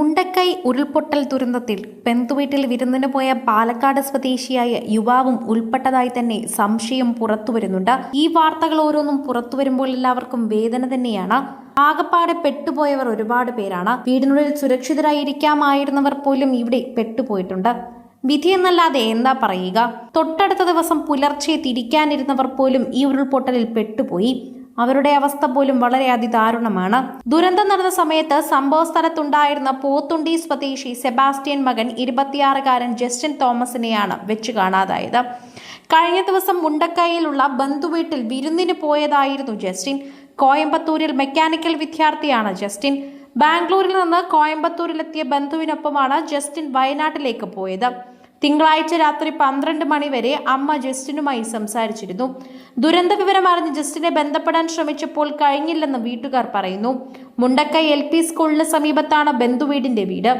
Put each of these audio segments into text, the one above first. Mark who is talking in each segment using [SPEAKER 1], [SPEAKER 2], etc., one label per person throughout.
[SPEAKER 1] മുണ്ടക്കൈ ഉരുൾപൊട്ടൽ ദുരന്തത്തിൽ പെന്തുവീട്ടിൽ വിരുന്നിന് പോയ പാലക്കാട് സ്വദേശിയായ യുവാവും ഉൾപ്പെട്ടതായി തന്നെ സംശയം പുറത്തുവരുന്നുണ്ട്. ഈ വാർത്തകൾ ഓരോന്നും പുറത്തു വരുമ്പോൾ എല്ലാവർക്കും വേദന തന്നെയാണ്. ആകപ്പാടെ പെട്ടുപോയവർ ഒരുപാട് പേരാണ്. വീടിനുള്ളിൽ സുരക്ഷിതരായിരിക്കാമായിരുന്നവർ പോലും ഇവിടെ പെട്ടുപോയിട്ടുണ്ട്. വിധി വിധിയെന്നല്ലാതെ എന്താ പറയുക? തൊട്ടടുത്ത ദിവസം പുലർച്ചെ തിരിക്കാനിരുന്നവർ പോലും ഈ ഉരുൾപൊട്ടലിൽ പെട്ടുപോയി. അവരുടെ അവസ്ഥ പോലും വളരെ അതിദാരുണമാണ്. ദുരന്തം നടന്ന സമയത്ത് സംഭവ സ്ഥലത്തുണ്ടായിരുന്ന പോത്തുണ്ടി സ്വദേശി സെബാസ്റ്റ്യൻ മകൻ ഇരുപത്തിയാറുകാരൻ ജസ്റ്റിൻ തോമസിനെയാണ് വെച്ചു കാണാതായത്. കഴിഞ്ഞ ദിവസം മുണ്ടക്കൈയിലുള്ള ബന്ധുവീട്ടിൽ വിരുന്നിന് പോയതായിരുന്നു ജസ്റ്റിൻ. കോയമ്പത്തൂരിൽ മെക്കാനിക്കൽ വിദ്യാർത്ഥിയാണ് ജസ്റ്റിൻ. ബാംഗ്ലൂരിൽ നിന്ന് കോയമ്പത്തൂരിലെത്തിയ ബന്ധുവിനൊപ്പമാണ് ജസ്റ്റിൻ വയനാട്ടിലേക്ക് പോയത്. തിങ്കളാഴ്ച രാത്രി പന്ത്രണ്ട് മണിവരെ അമ്മ ജസ്റ്റിനുമായി സംസാരിച്ചിരുന്നു. ദുരന്ത വിവരം അറിഞ്ഞ് ജസ്റ്റിനെ ബന്ധപ്പെടാൻ ശ്രമിച്ചപ്പോൾ കഴിഞ്ഞില്ലെന്ന് വീട്ടുകാർ പറയുന്നു. മുണ്ടക്കൈ എൽ പി സ്കൂളിന് സമീപത്താണ് ബന്ധുവീടിന്റെ വീട്.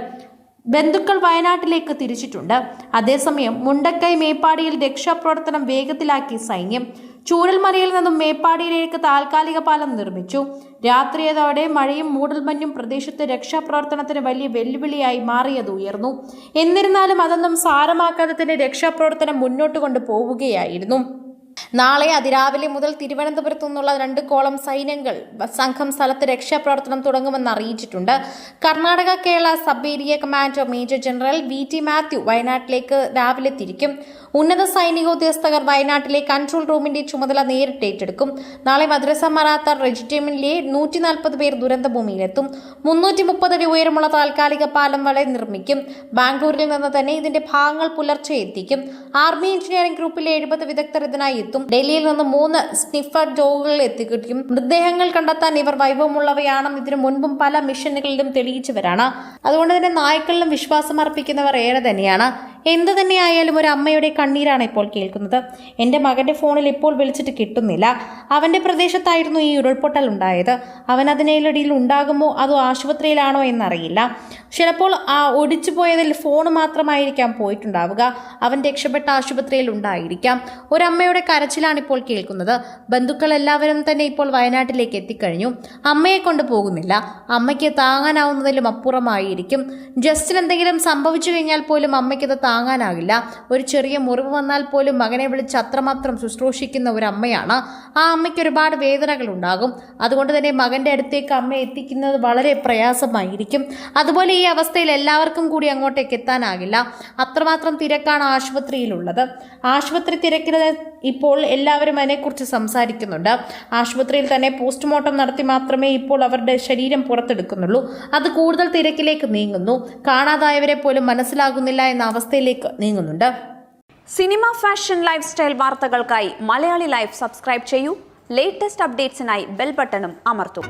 [SPEAKER 1] ബന്ധുക്കൾ വയനാട്ടിലേക്ക് തിരിച്ചിട്ടുണ്ട്. അതേസമയം മുണ്ടക്കൈ മേപ്പാടിയിൽ രക്ഷാപ്രവർത്തനം വേഗത്തിലാക്കി സൈന്യം ചൂരൽമലയിൽ നിന്നും മേപ്പാടിയിലേക്ക് താൽക്കാലിക പാലം നിർമ്മിച്ചു. രാത്രിയതോടെ മഴയും മൂടൽമഞ്ഞും പ്രദേശത്ത് രക്ഷാപ്രവർത്തനത്തിന് വലിയ വെല്ലുവിളിയായി മാറിയത് ഉയർന്നു. എന്നിരുന്നാലും അതൊന്നും സാരമാക്കാതെ തന്നെ രക്ഷാപ്രവർത്തനം മുന്നോട്ട് കൊണ്ടു പോവുകയായിരുന്നു നാളെ അതിരാവിലെ മുതൽ തിരുവനന്തപുരത്തു നിന്നുള്ള രണ്ട് കോളം സൈന്യങ്ങൾ സംഘം സ്ഥലത്ത് രക്ഷാപ്രവർത്തനം തുടങ്ങുമെന്ന് അറിയിച്ചിട്ടുണ്ട്. Karnataka Kerala sub area commander major general V T Mathew വയനാട്ടിലേക്ക് രാവിലെ തിരിക്കും. ഉന്നത സൈനിക ഉദ്യോഗസ്ഥർ വയനാട്ടിലെ കൺട്രോൾ റൂമിന്റെ ചുമതല നേരിട്ട് ഏറ്റെടുക്കും. നാളെ മദ്രസ മറാത്ത റെജിമെന്റിലെ നൂറ്റി നാൽപ്പത് പേർ ദുരന്തഭൂമിയിലെത്തും. മുന്നൂറ്റി മുപ്പത് അടി ഉയരമുള്ള താൽക്കാലിക പാലം വരെ നിർമ്മിക്കും. ബാംഗ്ലൂരിൽ നിന്ന് തന്നെ ഇതിന്റെ ഭാഗങ്ങൾ പുലർച്ചെ എത്തിക്കും. ആർമി എഞ്ചിനീയറിംഗ് ഗ്രൂപ്പിലെ എഴുപത് വിദഗ്ധർ ഇതിനായി എത്തും. ഡൽഹിയിൽ നിന്ന് മൂന്ന് സ്നിഫർ ഡോഗുകൾ എത്തിക്കും മൃതദേഹങ്ങൾ കണ്ടെത്താൻ ഇവർ വൈഭവമുള്ളവയാണെന്ന് ഇതിനു മുൻപും പല മിഷനുകളിലും തെളിയിച്ചവരാണ്. അതുകൊണ്ട് തന്നെ നായ്ക്കളിലും വിശ്വാസം അർപ്പിക്കുന്നവർ ഏറെ തന്നെയാണ്. എന്തു തന്നെയായാലും ഒരു അമ്മയുടെ കണ്ണീരാണ് ഇപ്പോൾ കേൾക്കുന്നത്. എന്റെ മകന്റെ ഫോണിൽ ഇപ്പോൾ വിളിച്ചിട്ട് കിട്ടുന്നില്ല. അവന്റെ പ്രദേശത്തായിരുന്നു ഈ ഉരുൾപൊട്ടൽ ഉണ്ടായത്. അവൻ അതിനിടയിൽ ഉണ്ടാകുമോ അതോ ആശുപത്രിയിലാണോ എന്നറിയില്ല. ചിലപ്പോൾ ആ ഒടിച്ചു പോയതിൽ ഫോൺ മാത്രമായിരിക്കാം പോയിട്ടുണ്ടാവുക. അവൻ രക്ഷപ്പെട്ട ആശുപത്രിയിൽ ഉണ്ടായിരിക്കാം. ഒരമ്മയുടെ കരച്ചിലാണ് ഇപ്പോൾ കേൾക്കുന്നത്. ബന്ധുക്കൾ എല്ലാവരും തന്നെ ഇപ്പോൾ വയനാട്ടിലേക്ക് എത്തിക്കഴിഞ്ഞു. അമ്മയെ കൊണ്ട് പോകുന്നില്ല. അമ്മയ്ക്ക് താങ്ങാനാവുന്നതിലും അപ്പുറമായിരിക്കും. ജസ്റ്റിന് എന്തെങ്കിലും സംഭവിച്ചു കഴിഞ്ഞാൽ പോലും അമ്മയ്ക്കത് താങ്ങാനാകില്ല. ഒരു ചെറിയ മുറിവ് വന്നാൽ പോലും മകനെ വിളിച്ച് അത്രമാത്രം ശുശ്രൂഷിക്കുന്ന ഒരു അമ്മയാണ്. ആ അമ്മയ്ക്ക് ഒരുപാട് വേദനകൾ ഉണ്ടാകും അതുകൊണ്ട് തന്നെ മകന്റെ അടുത്തേക്ക് അമ്മ എത്തിക്കുന്നത് വളരെ പ്രയാസമായിരിക്കും. അതുപോലെ ഈ അവസ്ഥയിൽ എല്ലാവർക്കും കൂടി അങ്ങോട്ടേക്ക് എത്താനാകില്ല. അത്രമാത്രം തിരക്കാണ് ആശുപത്രിയിലുള്ളത്. ആശുപത്രി തിരക്കിന് ഇപ്പോൾ എല്ലാവരും അതിനെക്കുറിച്ച് സംസാരിക്കുന്നുണ്ട്. ആശുപത്രിയിൽ തന്നെ പോസ്റ്റ്മോർട്ടം നടത്തി മാത്രമേ ഇപ്പോൾ അവരുടെ ശരീരം പുറത്തെടുക്കുന്നുള്ളൂ. അത് കൂടുതൽ തിരക്കിലേക്ക് നീങ്ങുന്നു. കാണാതായവരെ പോലും മനസ്സിലാകുന്നില്ല എന്ന അവസ്ഥയിലേക്ക് നീങ്ങുന്നുണ്ട്.
[SPEAKER 2] സിനിമ ഫാഷൻ ലൈഫ് സ്റ്റൈൽ വാർത്തകൾക്കായി മലയാളി ലൈഫ് സബ്സ്ക്രൈബ് ചെയ്യൂ. ലേറ്റസ്റ്റ് അപ്ഡേറ്റ്സിനായി ബെൽ ബട്ടണും അമർത്തും.